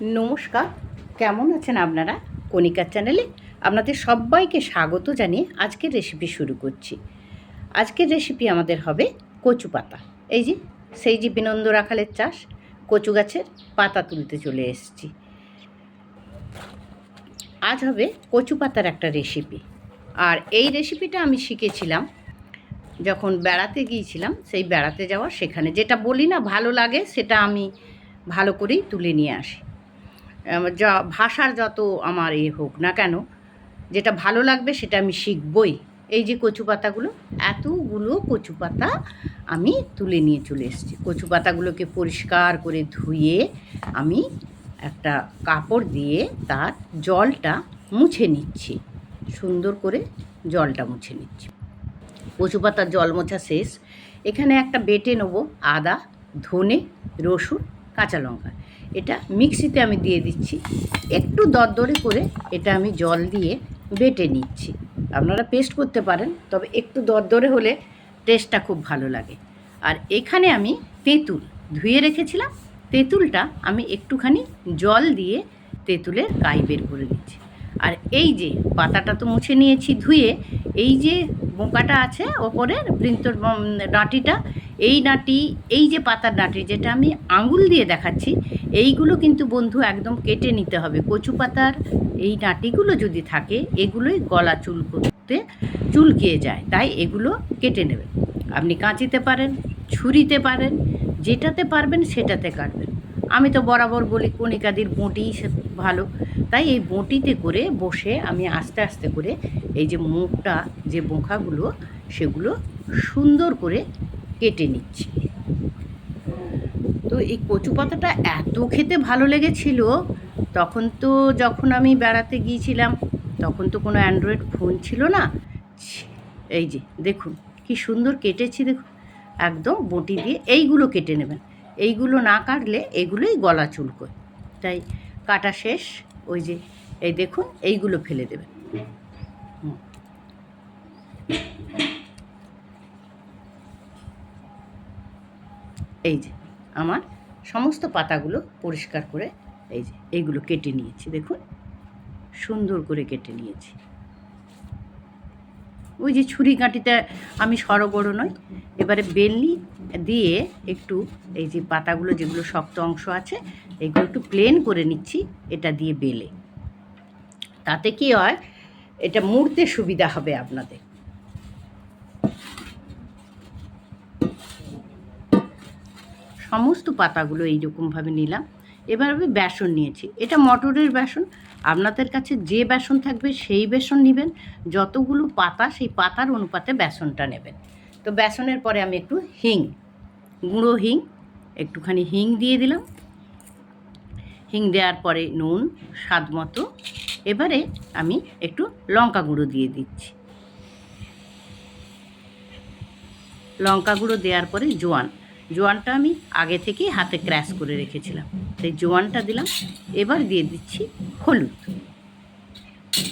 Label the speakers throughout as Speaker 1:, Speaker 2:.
Speaker 1: নমস্কার, কেমন আছেন আপনারা? কণিকার চ্যানেলে আপনাদের সবাইকে স্বাগত জানিয়ে আজকের রেসিপি শুরু করছি। আজকের রেসিপি আমাদের হবে কচু পাতা। এই যে, সেই যে বিনন্দ রাখালের চাষ, কচু গাছের পাতা তুলতে চলে এসেছি। আজ হবে কচু পাতার একটা রেসিপি আর এই রেসিপিটা আমি শিখেছিলাম যখন বেড়াতে গিয়েছিলাম, সেই বেড়াতে যাওয়া, সেখানে যেটা বলি না, ভালো লাগে, সেটা আমি ভালো করেই তুলে নিয়ে আসি। যা ভাষার যত আমার এ হোক না কেন, যেটা ভালো লাগবে সেটা আমি শিখবই। এই যে কচু পাতাগুলো, এতগুলো কচু পাতা আমি তুলে নিয়ে চলে এসেছি। কচু পাতাগুলোকে পরিষ্কার করে ধুয়ে আমি একটা কাপড় দিয়ে তার জলটা মুছে নিচ্ছি। সুন্দর করে জলটা মুছে নিচ্ছি। কচু পাতার জল মোছা শেষ। এখানে একটা বেটে নেব আদা, ধনে, রসুন, কাঁচা লঙ্কা। এটা মিক্সিতে আমি দিয়ে দিচ্ছি। একটু দরদরে করে এটা আমি জল দিয়ে বেটে নিচ্ছি। আপনারা পেস্ট করতে পারেন, তবে একটু দরদরে হলে টেস্টটা খুব ভালো লাগে। আর এখানে আমি তেঁতুল ধুয়ে রেখেছিলাম। তেঁতুলটা আমি একটুখানি জল দিয়ে তেঁতুলের কাই বের করে দিচ্ছি। আর এই যে পাতাটা তো মুছে নিয়েছি ধুয়ে, এই যে বোঁকাটা আছে ওপরের বৃন্তর ডাঁটিটা এই ডাঁটি এই যে পাতার ডাঁটি যেটা আমি আঙুল দিয়ে দেখাচ্ছি, এইগুলো কিন্তু বন্ধু একদম কেটে নিতে হবে। কচু পাতার এই ডাঁটিগুলো যদি থাকে, এগুলোই গলা চুল করতে চুলকিয়ে যায়। তাই এগুলো কেটে নেবেন। আপনি কাঁচিতে পারেন, ছুরিতে পারেন, যেটাতে পারবেন সেটাতে কাটবেন। আমি তো বরাবর বলি কণিকাদির বঁটি ভালো। তাই এই বঁটিতে করে বসে আমি আস্তে আস্তে করে এই যে মুখটা, যে বোঁখাগুলো, সেগুলো সুন্দর করে কেটে নিচ্ছি। তো এই কচু পাতাটা এত খেতে ভালো লেগেছিল, তখন তো যখন আমি বেড়াতে গিয়েছিলাম, তখন তো কোনো অ্যান্ড্রয়েড ফোন ছিল না। এই যে দেখুন, কি সুন্দর কেটেছি দেখুন। একদম বটি দিয়ে এইগুলো কেটে নেবেন। এইগুলো না কাটলে এগুলোই গলা চুলকোয়। তাই কাটা শেষ, ওই যে, এই দেখুন, এইগুলো ফেলে দেবেন। হুম। এই যে, আমার সমস্ত পাতাগুলো পরিষ্কার করে এই যে, এইগুলো কেটে নিয়েছি, দেখুন। সুন্দর করে কেটে নিয়েছি। ওই যে ছুরি কাঁটিতে আমি সরগড়ো নই, এবারে বেলনি দিয়ে একটু এই যে পাতাগুলো যেগুলো শক্ত অংশ আছে, এগুলো একটু প্লেন করে নিচ্ছি, এটা দিয়ে বেলে। তাতে কি হয়, এটা মুড়তে সুবিধা হবে আপনাদের। সমস্ত পাতাগুলো এইরকমভাবে নিলাম। এবার আমি বেসন নিয়েছি। এটা মটরের বেসন। আপনাদের কাছে যে বেসন থাকবে সেই বেসন নেবেন। যতগুলো পাতা, সেই পাতার অনুপাতে বেসনটা নেবেন। তো বেসনের পরে আমি একটু হিং, গুঁড়ো হিং, একটুখানি হিং দিয়ে দিলাম। হিং দেওয়ার পরে নুন, স্বাদ মতো। এবারে আমি একটু লঙ্কা গুঁড়ো দিয়ে দিচ্ছি। লঙ্কা গুঁড়ো দেওয়ার পরে জোয়ান। জোয়ানটা আমি আগে থেকেই হাতে ক্র্যাশ করে রেখেছিলাম। সেই জোয়ানটা দিলাম, এবার দিয়ে দিচ্ছি হলুদ।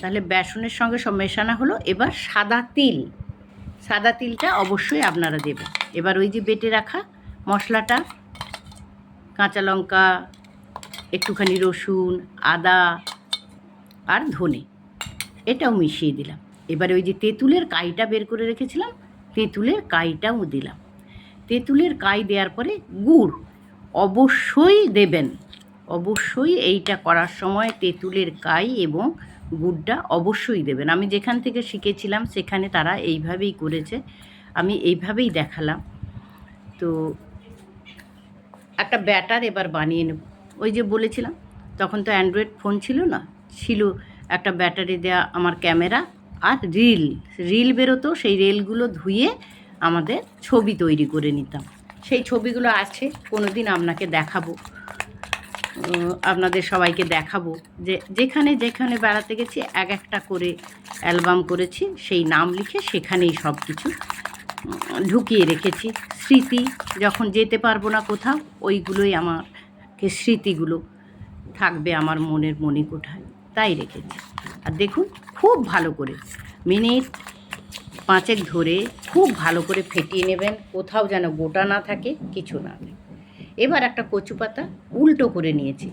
Speaker 1: তাহলে বেসনের সঙ্গে সব মেশানো হলো, এবার সাদা তিল। সাদা তিলটা অবশ্যই আপনারা দেবেন। এবার ওই যে বেটে রাখা মশলাটা, কাঁচা লঙ্কা, একটুখানি রসুন, আদা আর ধনে, এটাও মিশিয়ে দিলাম। এবারে ওই যে তেঁতুলের কাইটা বের করে রেখেছিলাম, তেঁতুলের কাইটাও দিলাম। তেঁতুলের কাই দেওয়ার পরে গুড়। অবশ্যই দেবেন। অবশ্যই এইটা করার সময় তেঁতুলের কাই এবং গুড়টা অবশ্যই দেবেন। আমি যেখান থেকে শিখেছিলাম সেখানে তারা এইভাবেই করেছে। আমি এইভাবেই দেখালাম। তো একটা ব্যাটার এবার বানিয়ে নেব। ওই যে বলেছিলাম, তখন তো অ্যান্ড্রয়েড ফোন ছিল না, ছিল একটা ব্যাটারি দেওয়া আমার ক্যামেরা আর রিল। রিল বেরোতো, সেই রিলগুলো ধুয়ে আমাদের ছবি তৈরি করে নিতাম। সেই ছবিগুলো আছে কোনো দিন আপনাকে দেখাবো। আপনাদের সবাইকে দেখাবো যে যেখানে যেখানে বেড়াতে গেছি, এক একটা করে অ্যালবাম করেছি, সেই নাম লিখে সেখানেই সব কিছু ঢুকিয়ে রেখেছি। স্মৃতি, যখন যেতে পারব না কোথাও, ওইগুলোই আমাকে স্মৃতিগুলো থাকবে আমার মনের মনে কোঠায় তাই রেখেছি। আর দেখুন, খুব ভালো করে, মিনিট পাঁচেক ধরে খুব ভালো করে ফেটিয়ে নেবেন, কোথাও যেন গোটা না থাকে, কিছু না এবার একটা কচু পাতা উল্টো করে নিয়েছি।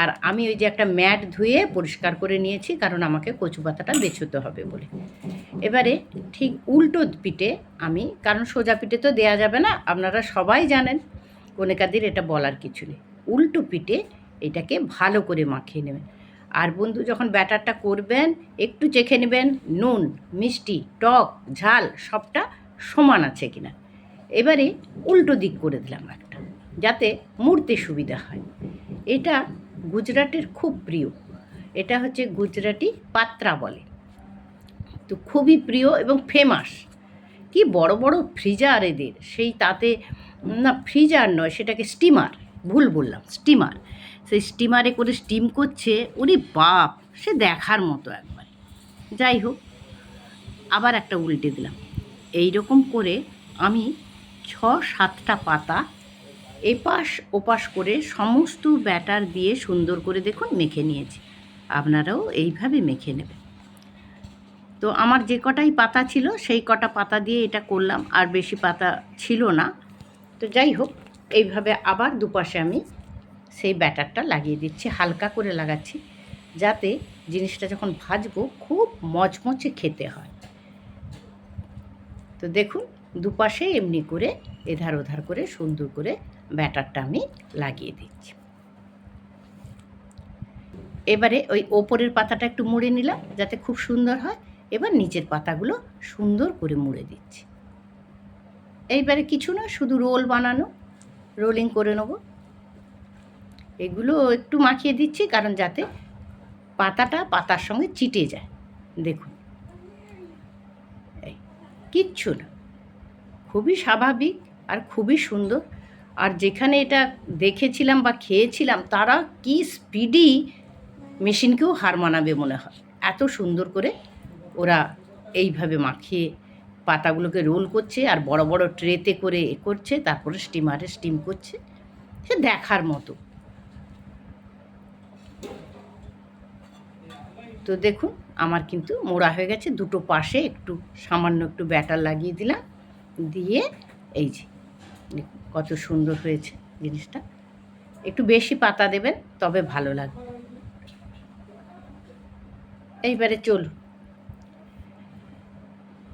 Speaker 1: আর আমি ওই যে একটা ম্যাট ধুয়ে পরিষ্কার করে নিয়েছি, কারণ আমাকে কচু পাতাটা বেছোতে হবে বলে। এবারে ঠিক উল্টো পিঠে আমি, কারণ সোজা পিঠে তো দেয়া যাবে না, আপনারা সবাই জানেন, কনেকাদের এটা বলার কিছু নেই। উল্টো পিঠে এটাকে ভালো করে মাখিয়ে নেবেন। আর বন্ধু যখন ব্যাটারটা করবেন, একটু চেখে নেবেন, নুন, মিষ্টি, টক, ঝাল সবটা সমান আছে কিনা। এবারে উল্টো দিক করে দিলাম একটা, যাতে মুড়তে সুবিধা হয়। এটা গুজরাটের খুব প্রিয়। এটা হচ্ছে গুজরাটি পাত্রা বলে। তো খুবই প্রিয় এবং ফেমাস কি বড় বড় ফ্রিজার এদের, সেই তাতে, না ফ্রিজার নয়, সেটাকে স্টিমার ভুল বললাম স্টিমার সেই স্টিমারে করে স্টিম করছে ওরে বাপ, সে দেখার মতো একবার। যাই হোক, আবার একটা উল্টে দিলাম। এই রকম করে আমি ছ সাতটা পাতা এপাশ ওপাশ করে সমস্ত ব্যাটার দিয়ে সুন্দর করে দেখুন মেখে নিয়েছি। আপনারাও এইভাবে মেখে নেবেন। তো আমার যে কটাই পাতা ছিল, সেই কটা পাতা দিয়ে এটা করলাম, আর বেশি পাতা ছিল না। তো যাই হোক, এইভাবে আবার দুপাশে আমি সেই ব্যাটারটা লাগিয়ে দিচ্ছি, হালকা করে লাগাচ্ছি, যাতে জিনিসটা যখন ভাজবো খুব মচমচে খেতে হয়। তো দেখুন, দুপাশে এমনি করে, এধার ওধার করে, সুন্দর করে ব্যাটারটা আমি লাগিয়ে দিচ্ছি। এবারে ওই ওপরের পাতাটা একটু মুড়ে নিলাম, যাতে খুব সুন্দর হয়। এবার নিচের পাতাগুলো সুন্দর করে মুড়ে দিচ্ছি। এইবারে কিছু না, শুধু রোল বানানো, রোলিং করে নেব। এগুলো একটু মাখিয়ে দিচ্ছি, কারণ যাতে পাতাটা পাতার সঙ্গে চিটে যায়। দেখুন। কিচ্ছু না। খুবই স্বাভাবিক আর খুবই সুন্দর। আর যেখানে এটা দেখেছিলাম বা খেয়েছিলাম, তারা কি স্পিডি মেশিনকেও হার মানাবে মনে হয়। এত সুন্দর করে ওরা এইভাবে মাখিয়ে পাতাগুলোকে রোল করছে আর বড় বড় ট্রেতে করে এ করছে, তারপরে স্টিমারে স্টিম করছে। সে দেখার মতো। তো দেখুন, আমার কিন্তু মোড়া হয়ে গেছে। দুটো পাশে একটু সামান্য একটু ব্যাটার লাগিয়ে দিলাম। দিয়ে এই যে কত সুন্দর হয়েছে জিনিসটা। একটু বেশি পাতা দেবেন, তবে ভালো লাগবে। এইবারে চলুন।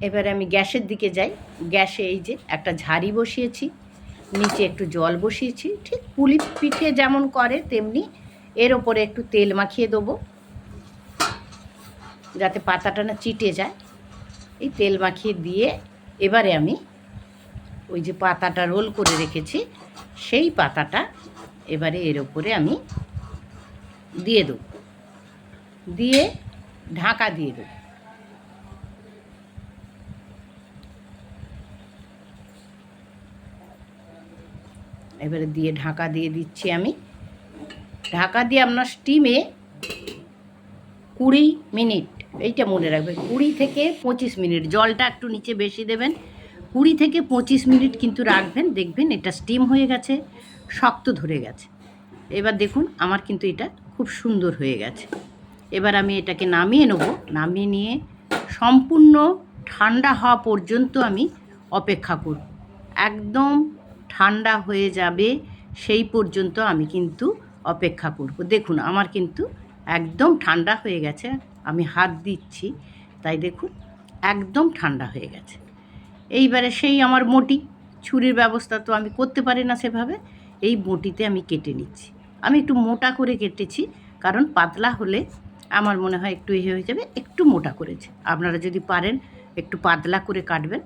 Speaker 1: এবারে আমি গ্যাসের দিকে যাই। গ্যাসে এই যে একটা ঝাড়ি বসিয়েছি, নিচে একটু জল বসিয়েছি। ঠিক পুলি পিঠে যেমন করে, তেমনি এর ওপরে একটু তেল মাখিয়ে দেবো। যাতে পাতাটা না চিটে যায়। এই তেল মাখিয়ে দিয়ে এবারে আমি ওই যে পাতাটা রোল করে রেখেছি, সেই পাতাটা এবারে এর ওপরে আমি দিয়ে দেবো। দিয়ে ঢাকা দিয়ে দেবো। এবারে দিয়ে ঢাকা দিয়ে দিচ্ছি আমি। ঢাকা দিয়ে আপনার স্টিমে কুড়ি মিনিট এইটা মনে রাখবেন, কুড়ি থেকে পঁচিশ মিনিট, জলটা একটু নিচে বেশি দেবেন, কুড়ি থেকে পঁচিশ মিনিট কিন্তু রাখবেন, দেখবেন এটা স্টিম হয়ে গেছে, শক্ত ধরে গেছে। এবার দেখুন, আমার কিন্তু এটা খুব সুন্দর হয়ে গেছে। এবার আমি এটাকে নামিয়ে নেব, নামিয়ে নিয়ে সম্পূর্ণ ঠান্ডা হওয়া পর্যন্ত আমি অপেক্ষা করব। একদম ঠান্ডা হয়ে যাবে, সেই পর্যন্ত আমি কিন্তু অপেক্ষা করব। দেখুন, আমার কিন্তু একদম ঠান্ডা হয়ে গেছে। আমি হাত দিচ্ছি, তাই দেখুন একদম ঠান্ডা হয়ে গেছে। এইবারে সেই আমার মোটি, ছুরির ব্যবস্থা তো আমি করতে পারি না সেভাবে, এই বটিতে আমি কেটে নিচ্ছি। আমি একটু মোটা করে কেটেছি, কারণ পাতলা হলে আমার মনে হয় একটু ইয়ে হয়ে যাবে, একটু মোটা করেছে। আপনারা যদি পারেন একটু পাতলা করে কাটবেন।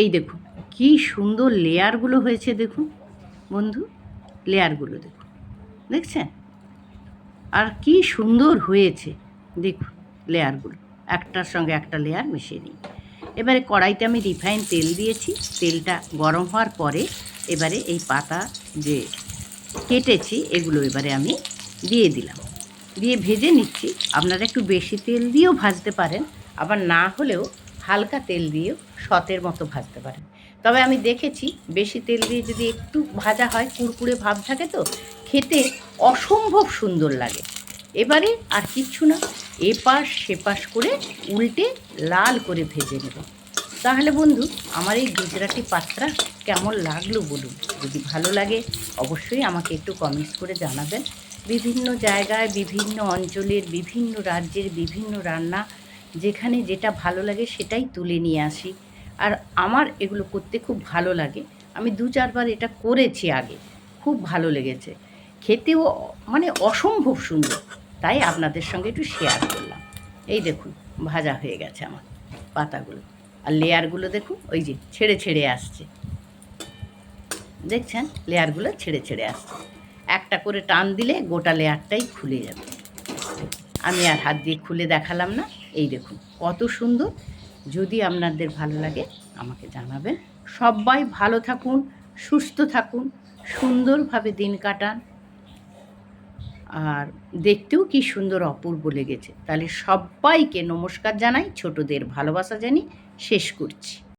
Speaker 1: এই দেখুন, কি সুন্দর লেয়ারগুলো হয়েছে দেখুন, বন্ধু, লেয়ারগুলো দেখুন। দেখছেন? আর কি সুন্দর হয়েছে, দেখুন। লেয়ারগুলো। একটার সঙ্গে একটা লেয়ার মিশিয়ে নিই এবারে কড়াইতে আমি রিফাইন তেল দিয়েছি। তেলটা গরম হওয়ার পরে এবারে এই পাতা যে কেটেছি, এগুলো এবারে আমি দিয়ে দিলাম। দিয়ে ভেজে নিচ্ছি। আপনারা একটু বেশি তেল দিয়েও ভাজতে পারেন, আবার না হলেও হালকা তেল দিয়েও সতের মতো ভাজতে পারেন। তবে আমি দেখেছি বেশি তেল দিয়ে যদি একটু ভাজা হয়, কুড়কুড়ে ভাব থাকে তো, খেতে অসম্ভব সুন্দর লাগে। এবারে আর কিচ্ছু না, এপাশ সেপাশ করে উল্টে লাল করে ভেজে নেব। তাহলে বন্ধু, আমার এই গুজরাটি পাত্রা কেমন লাগল বলুন? যদি ভালো লাগে, অবশ্যই আমাকে একটু কমেন্টস করে জানাবেন। বিভিন্ন জায়গায়, বিভিন্ন অঞ্চলের, বিভিন্ন রাজ্যের বিভিন্ন রান্না, যেখানে যেটা ভালো লাগে সেটাই তুলে নিয়ে আসি। আর আমার এগুলো করতে খুব ভালো লাগে। আমি দু চারবার এটা করেছি আগে। খুব ভালো লেগেছে। খেতেও মানে অসম্ভব সুন্দর। তাই আপনাদের সঙ্গে একটু শেয়ার করলাম। এই দেখুন, ভাজা হয়ে গেছে আমার পাতাগুলো। আর লেয়ারগুলো দেখুন, ওই যে ছেড়ে ছেড়ে আসছে। দেখছেন? লেয়ারগুলো ছেড়ে ছেড়ে আসছে। একটা করে টান দিলে গোটা লেয়ারটাই খুলে যাবে। আমি আর হাত দিয়ে খুলে দেখালাম না। এই দেখুন, কত সুন্দর। যদি আপনাদের ভালো লাগে, আমাকে জানাবেন। সবাই ভালো থাকুন, সুস্থ থাকুন, সুন্দরভাবে দিন কাটান। আর দেখতেও কি সুন্দর অপূর্ব লেগেছে। তাহলে সবাইকে নমস্কার জানাই, ছোটদের ভালোবাসা জানি শেষ করছি।